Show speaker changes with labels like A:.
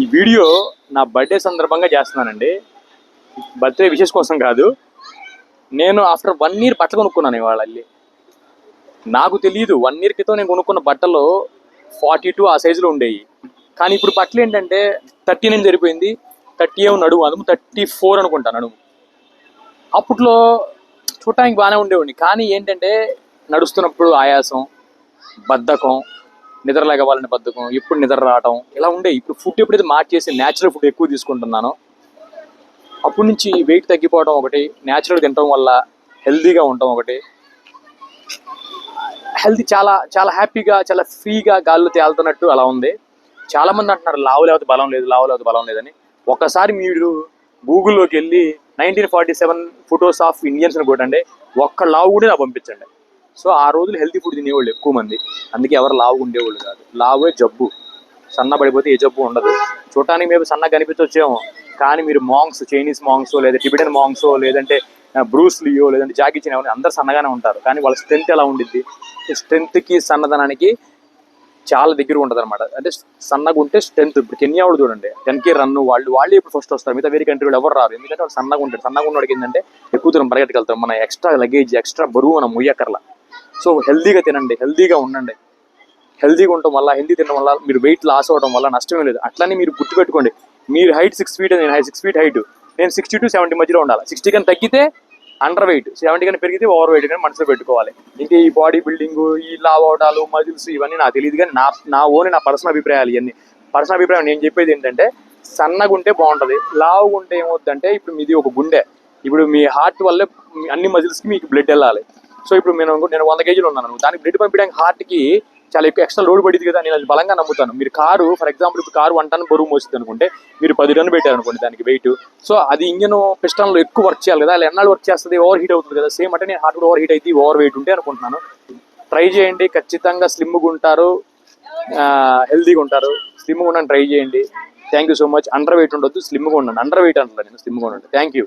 A: ఈ వీడియో నా బర్త్డే సందర్భంగా చేస్తున్నానండి. బర్త్డే విషెస్ కోసం కాదు. నేను ఆఫ్టర్ వన్ ఇయర్ బట్టలు కొనుక్కున్నాను ఇవాళ వెళ్ళి నాకు తెలియదు వన్ ఇయర్ క్రితం నేను కొనుక్కున్న బట్టలు ఫార్టీ టూ ఆ సైజులో ఉండేవి. కానీ ఇప్పుడు బట్టలు ఏంటంటే థర్టీ నైన్ సరిపోయింది. థర్టీ ఏమో నడుము అందుకు థర్టీ ఫోర్ అనుకుంటా నడుము. అప్పట్లో చూడటానికి బాగానే ఉండేవాడిని. కానీ ఏంటంటే నడుస్తున్నప్పుడు ఆయాసం బద్ధకం నిద్రలేకపోవాలని బద్ధకం ఎప్పుడు నిద్ర రావటం ఇలా ఉండే. ఇప్పుడు ఫుడ్ ఎప్పుడైతే మార్చేసి న్యాచురల్ ఫుడ్ ఎక్కువ తీసుకుంటున్నాను అప్పటి నుంచి వెయిట్ తగ్గిపోవడం ఒకటి న్యాచురల్ తినడం వల్ల హెల్తీగా ఉండటం ఒకటి. హెల్తీ చాలా చాలా హ్యాపీగా చాలా ఫ్రీగా గాల్లో తేలుతున్నట్టు అలా ఉంది. చాలా మంది అంటున్నారు లావు లేకపోతే బలం లేదు లావు లేకపోతే బలం లేదని. ఒక్కసారి మీరు గూగుల్లోకి వెళ్ళి nineteen forty seven photos of ఇండియన్స్ని కొట్టండి. ఒక్క లావు కూడా నాకు పంపించండి. సో ఆ రోజులు హెల్తీ ఫుడ్ తినేవాళ్ళు ఎక్కువ మంది. అందుకే ఎవరు లావు ఉండేవాళ్ళు కాదు. లావే జబ్బు. సన్న పడిపోతే ఏ జబ్బు ఉండదు. చూడటానికి మేము సన్నగా కనిపించొచ్చేమో. కానీ మీరు మాంగ్స్ చైనీస్ మాంగ్స్ లేదా టిబిటన్ మాంగ్స్ లేదంటే బ్రూస్ లియో లేదంటే జాకీ చిన్ ఎవరు అందరు సన్నగానే ఉంటారు. కానీ వాళ్ళ స్ట్రెంత్ ఎలా ఉండిద్ది? స్ట్రెంత్కి సన్నదనానికి చాలా దగ్గర ఉంటుంది అనమాట అంటే సన్నగా ఉంటే స్ట్రెంత్ ఇప్పుడు కెన్యా వాళ్ళు చూడండి. టెన్కే రన్ను రన్ వాళ్ళు వాళ్ళే ఇప్పుడు ఫస్ట్ వస్తారు. మిగతా వేరే కంట్రీ వాళ్ళు ఎవరు రారు. ఎందుకంటే వాళ్ళు సన్నగా ఉంటారు. సన్నగా ఉన్నవాడికి ఏంటంటే ఎక్కువ దూరం పరిగెట్టుకెళ్తాం మన ఎక్స్ట్రా లగేజ్ ఎక్స్ట్రా బరువు మనం ముయ్యక్కర్లా. సో హెల్దీగా తినండి హెల్దీగా ఉండండి. హెల్దీగా ఉండటం వల్ల హెల్దీ తినడం వల్ల మీరు వెయిట్ లాస్ అవ్వడం వల్ల నష్టమే లేదు. అట్లనే మీరు గుర్తుపెట్టుకోండి మీరు హైట్ సిక్స్ ఫీట్ నేను హైట్ సిక్స్ ఫీట్ హైట్. నేను సిక్స్టీ టు సెవెంటీ మధ్యలో ఉండాలి. సిక్స్టీ కన్నా తగ్గితే అండర్ వెయిట్ సెవెంటీ కన్నా పెరిగితే ఓవర్ వెయిట్ కానీ మనసులో పెట్టుకోవాలి. ఇంకా ఈ బాడీ బిల్డింగ్ ఈ లావ్ అవడాలు మజిల్స్ ఇవన్నీ నాకు తెలియదు కానీ నా నా ఓన్ నా పర్సనల్ అభిప్రాయాలు ఇవన్నీ. పర్సనల్ అభిప్రాయం నేను చెప్పేది ఏంటంటే సన్నగా ఉంటే బాగుంటుంది లావుగా ఉంటే ఏమవుతుందంటే ఇప్పుడు మీది ఒక గుండె. ఇప్పుడు మీ హార్ట్ వల్లే అన్ని మజిల్స్కి మీకు బ్లడ్ వెళ్ళాలి. సో ఇప్పుడు నేను నేను వంద కేజీలు ఉన్నాను. దానికి బ్లడ్ పంపించడానికి హార్ట్కి చాలా ఎక్కువ ఎక్స్ట్రా లోడ్ పడింది కదా నేను అది బలంగా నమ్ముతాను. మీరు కారు ఫర్ ఎగ్జాంపుల్ ఇప్పుడు కారు వన్ టన్ బరువు మోస్తుంది అనుకుంటే మీరు పది టన్ను పెట్టారు అనుకోండి దానికి వెయిట్ సో అది ఇంజన్ పిస్టన్లో ఎక్కువ వర్క్ చేయాలి కదా. అలా ఎన్నాళ్ళు వర్క్ చేస్తుంది? ఓవర్ హీట్ అవుతుంది కదా. సేమ్ అంటే నేను హార్ట్ కూడా ఓవర్ హీట్ అయితే ఓవర్ వెయిట్ ఉంటే అనుకుంటున్నాను. ట్రై చేయండి. ఖచ్చితంగా స్లిమ్గా ఉంటారు. హెల్దీగా ఉంటారు. స్లిమ్గా ఉండని ట్రై చేయండి. Thank you so much under weight ఉండొద్దు. స్లిమ్గా ఉండండి. అండర్ వెయిట్ అంటారు నేను. స్లిమ్గా ఉండండి. Thank you